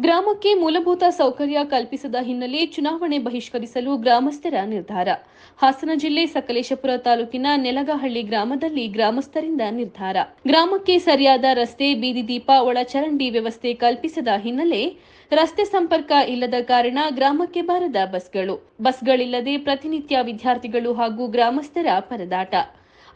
ಗ್ರಾಮಕ್ಕೆ ಮೂಲಭೂತ ಸೌಕರ್ಯ ಕಲ್ಪಿಸದ ಹಿನ್ನೆಲೆ ಚುನಾವಣೆ ಬಹಿಷ್ಕರಿಸಲು ಗ್ರಾಮಸ್ಥರ ನಿರ್ಧಾರ. ಹಾಸನ ಜಿಲ್ಲೆ ಸಕಲೇಶಪುರ ತಾಲೂಕಿನ ನೆಲಗಹಳ್ಳಿ ಗ್ರಾಮದಲ್ಲಿ ಗ್ರಾಮಸ್ಥರಿಂದ ನಿರ್ಧಾರ. ಗ್ರಾಮಕ್ಕೆ ಸರಿಯಾದ ರಸ್ತೆ, ಬೀದಿ ದೀಪ, ಒಳಚರಂಡಿ ವ್ಯವಸ್ಥೆ ಕಲ್ಪಿಸದ ಹಿನ್ನೆಲೆ ರಸ್ತೆ ಸಂಪರ್ಕ ಇಲ್ಲದ ಕಾರಣ ಗ್ರಾಮಕ್ಕೆ ಬಾರದ ಬಸ್ಗಳು. ಬಸ್ಗಳಿಲ್ಲದೆ ಪ್ರತಿನಿತ್ಯ ವಿದ್ಯಾರ್ಥಿಗಳು ಹಾಗೂ ಗ್ರಾಮಸ್ಥರ ಪರದಾಟ.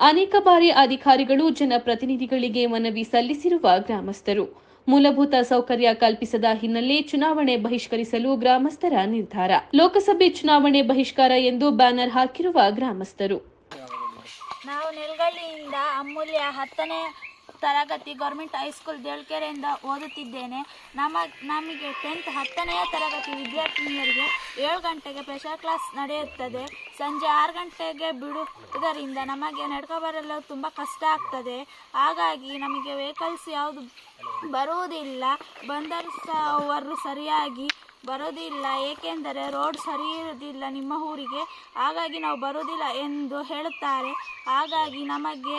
ಅನೇಕ ಬಾರಿ ಅಧಿಕಾರಿಗಳು ಜನಪ್ರತಿನಿಧಿಗಳಿಗೆ ಮನವಿ ಸಲ್ಲಿಸಿರುವ ಗ್ರಾಮಸ್ಥರು. ಮೂಲಭೂತ ಸೌಕರ್ಯ ಕಲ್ಪಿಸದ ಹಿನ್ನೆಲೆ ಚುನಾವಣೆ ಬಹಿಷ್ಕರಿಸಲು ಗ್ರಾಮಸ್ಥರ ನಿರ್ಧಾರ. ಲೋಕಸಭೆ ಚುನಾವಣೆ ಬಹಿಷ್ಕಾರ ಎಂದು ಬ್ಯಾನರ್ ಹಾಕಿರುವ ಗ್ರಾಮಸ್ಥರು. ನಾವು ನೆಲಗಳ್ಳಿಯಿಂದ ಅಮೂಲ್ಯ ಹತ್ತನೇ ತರಗತಿ ಗೌರ್ಮೆಂಟ್ ಹೈಸ್ಕೂಲ್ ದೇಳ್ಕೆರೆಯಿಂದ ಓದುತ್ತಿದ್ದೇನೆ. ನಮ್ಮ, ನಮಗೆ ಟೆಂತ್ ಹತ್ತನೆಯ ತರಗತಿ ವಿದ್ಯಾರ್ಥಿನಿಯರಿಗೆ ಏಳು ಗಂಟೆಗೆ ಸ್ಪೆಷಲ್ ಕ್ಲಾಸ್ ನಡೆಯುತ್ತದೆ. ಸಂಜೆ ಆರು ಗಂಟೆಗೆ ಬಿಡುವುದರಿಂದ ನಮಗೆ ನಡ್ಕೊ ಬರಲು ತುಂಬ ಕಷ್ಟ ಆಗ್ತದೆ. ಹಾಗಾಗಿ ನಮಗೆ ವೆಹಿಕಲ್ಸ್ ಯಾವುದು ಬರುವುದಿಲ್ಲ. ಬಂದರು ಸರಿಯಾಗಿ ಬರೋದಿಲ್ಲ ಏಕೆಂದರೆ ರೋಡ್ ಸರಿ ಇರುವುದಿಲ್ಲ ನಿಮ್ಮ ಊರಿಗೆ. ಹಾಗಾಗಿ ನಾವು ಬರೋದಿಲ್ಲ ಎಂದು ಹೇಳುತ್ತಾರೆ. ಹಾಗಾಗಿ ನಮಗೆ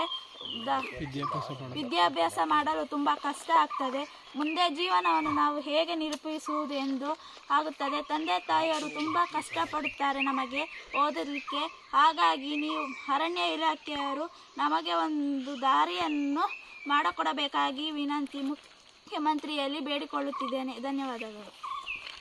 ವಿದ್ಯಾಭ್ಯಾಸ ಮಾಡಲು ತುಂಬ ಕಷ್ಟ ಆಗ್ತದೆ. ಮುಂದೆ ಜೀವನವನ್ನು ನಾವು ಹೇಗೆ ನಿರೂಪಿಸುವುದು ಎಂದು ಆಗುತ್ತದೆ. ತಂದೆ ತಾಯಿಯವರು ತುಂಬ ಕಷ್ಟಪಡುತ್ತಾರೆ ನಮಗೆ ಓದಲಿಕ್ಕೆ. ಹಾಗಾಗಿ ನೀವು ಅರಣ್ಯ ಇಲಾಖೆಯವರು ನಮಗೆ ಒಂದು ದಾರಿಯನ್ನು ಮಾಡಿಕೊಡಬೇಕಾಗಿ ವಿನಂತಿ ಮುಖ್ಯಮಂತ್ರಿಯಲ್ಲಿ ಬೇಡಿಕೊಳ್ಳುತ್ತಿದ್ದೇನೆ. ಧನ್ಯವಾದಗಳು.